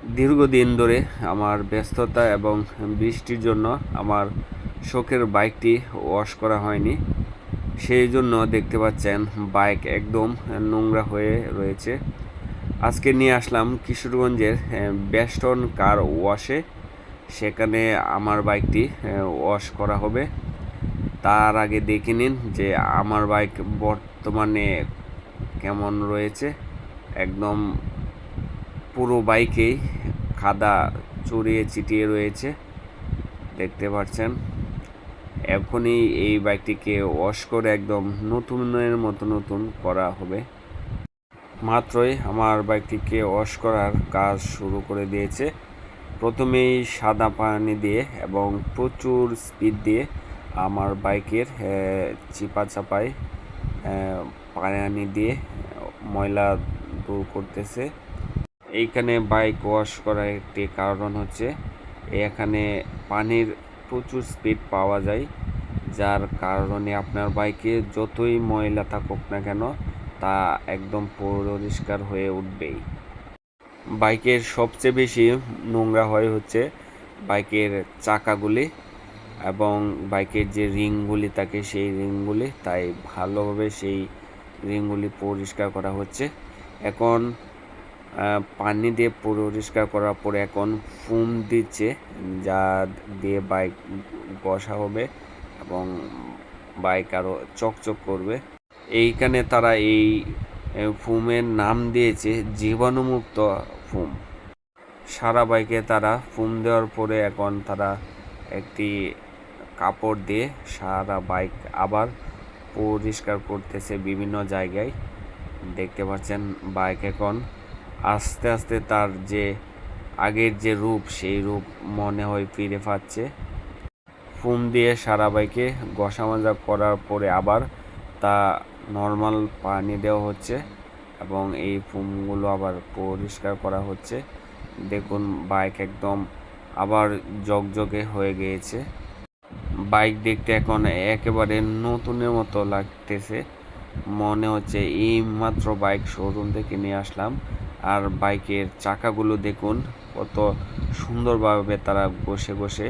দীর্ঘদিন ধরে আমার ব্যস্ততা এবং বৃষ্টির জন্য আমার শখের বাইকটি ওয়াশ করা হয়নি। সেই জন্য দেখতে পাচ্ছেন বাইক একদম নোংরা হয়ে রয়েছে। আজকে নিয়ে আসলাম কিশোরগঞ্জের বেস্টন কার ওয়াশে। সেখানে আমার বাইকটি ওয়াশ করা হবে। তার আগে দেখে নিন যে আমার বাইক বর্তমানে কেমন রয়েছে। একদম পুরো বাইকেই খাদা চড়িয়ে চিটিয়ে রয়েছে, দেখতে পাচ্ছেন। এখনই এই বাইকটিকে ওয়াশ করে একদম নতুনের মতো নতুন করা হবে। মাত্রই আমার বাইকটিকে ওয়াশ করার কাজ শুরু করে দিয়েছে। প্রথমেই সাদা পানি দিয়ে এবং প্রচুর স্পিড দিয়ে আমার বাইকের চিপা চাপায় পানি দিয়ে ময়লা দূর করতেছে। এইখানে বাইক ওয়াশ করার একটি কারণ হচ্ছে, এখানে পানির প্রচুর স্পিড পাওয়া যায়, যার কারণে আপনার বাইকে যতই ময়লা থাকুক না কেন, তা একদম পরিষ্কার হয়ে উঠবেই। বাইকের সবচেয়ে বেশি নোংরা হয় হচ্ছে বাইকের চাকাগুলি এবং বাইকের যে রিংগুলি থাকে সেই রিংগুলি, তাই ভালোভাবে সেই রিংগুলি পরিষ্কার করা হচ্ছে। এখন পানি দিয়ে পরিষ্কার করার পরে এখন ফুম দিচ্ছে, যা দিয়ে বাইক বসা হবে এবং বাইক আরও চকচক করবে। এইখানে তারা এই ফুমের নাম দিয়েছে, জীবাণুমুক্ত ফুম সারা বাইকে তারা ফুম দেওয়ার পরে এখন তারা একটি কাপড় দিয়ে সারা বাইক আবার পরিষ্কার করতেছে বিভিন্ন জায়গায়। দেখতে পাচ্ছেন বাইক এখন আস্তে আস্তে তার যে আগের যে রূপ, সেই রূপ মনে হয় ফিরে পাচ্ছে। ফুম দিয়ে সারা বাইকে ঘষা মাজা করার পরে আবার তা নর্মাল পানি দেওয়া হচ্ছে এবং এই ফুমগুলো আবার পরিষ্কার করা হচ্ছে। দেখুন, বাইক একদম আবার জগজগে হয়ে গিয়েছে। বাইক দেখতে এখন একেবারে নতুনের মতো লাগতেছে। মনে হচ্ছে এই মাত্র বাইক শোরুম থেকে নিয়ে আসলাম। আর বাইকের চাকাগুলো দেখুন, কত সুন্দরভাবে তারা বসে বসে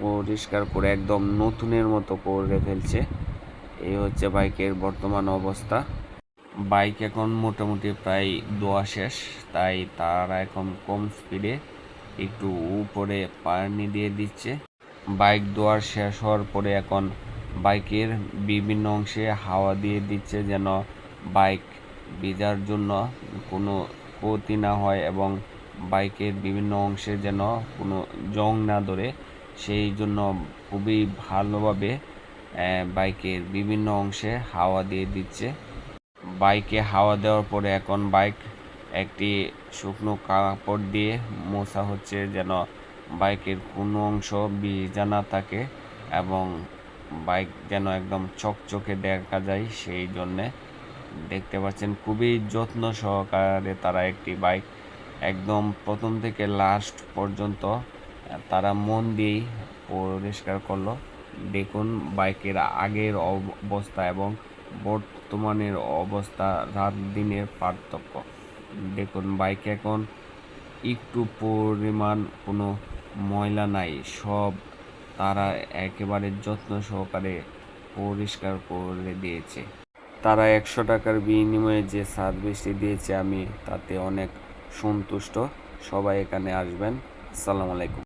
পরিষ্কার করে একদম নতুনের মতো করে ফেলছে। এই হচ্ছে বাইকের বর্তমান অবস্থা। বাইক এখন মোটামুটি প্রায় দোয়া শেষ, তাই তারা এখন কম স্পিডে একটু উপরে পানি দিয়ে দিচ্ছে। বাইক দোয়ার শেষ হওয়ার পরে এখন বাইকের বিভিন্ন অংশে হাওয়া দিয়ে দিচ্ছে যেন বাইক ভিজার জন্য কোনো ক্ষতি না হয় এবং বাইকের বিভিন্ন অংশে যেন কোনো জং না ধরে। সেই জন্য খুবই ভালোভাবে বাইকের বিভিন্ন অংশে হাওয়া দিয়ে দিচ্ছে। বাইকে হাওয়া দেওয়ার পরে এখন বাইক একটি শুকনো কাপড় দিয়ে মোছা হচ্ছে যেন বাইকের কোনো অংশ ভিজা না থাকে এবং বাইক যেন একদম চকচকে দেখা যায় সেই জন্যে দেখতে পাচ্ছেন খুবই যত্ন সহকারে তারা একটি বাইক। একদম প্রথম থেকে লাস্ট পর্যন্ত তারা মন দিয়েই পরিষ্কার করল। দেখুন বাইকের আগের অবস্থা এবং বর্তমানের অবস্থা, রাত দিনের পার্থক্য। দেখুন বাইক এখন একটু পরিমাণ কোনো ময়লা নাই, সব তারা একেবারে যত্ন সহকারে পরিষ্কার করে দিয়েছে। তারা একশো টাকার বিনিময়ে যে সার্ভিসটি দিয়েছে আমি, তাতে অনেক সন্তুষ্ট। সবাই এখানে আসবেন। আসসালামু আলাইকুম।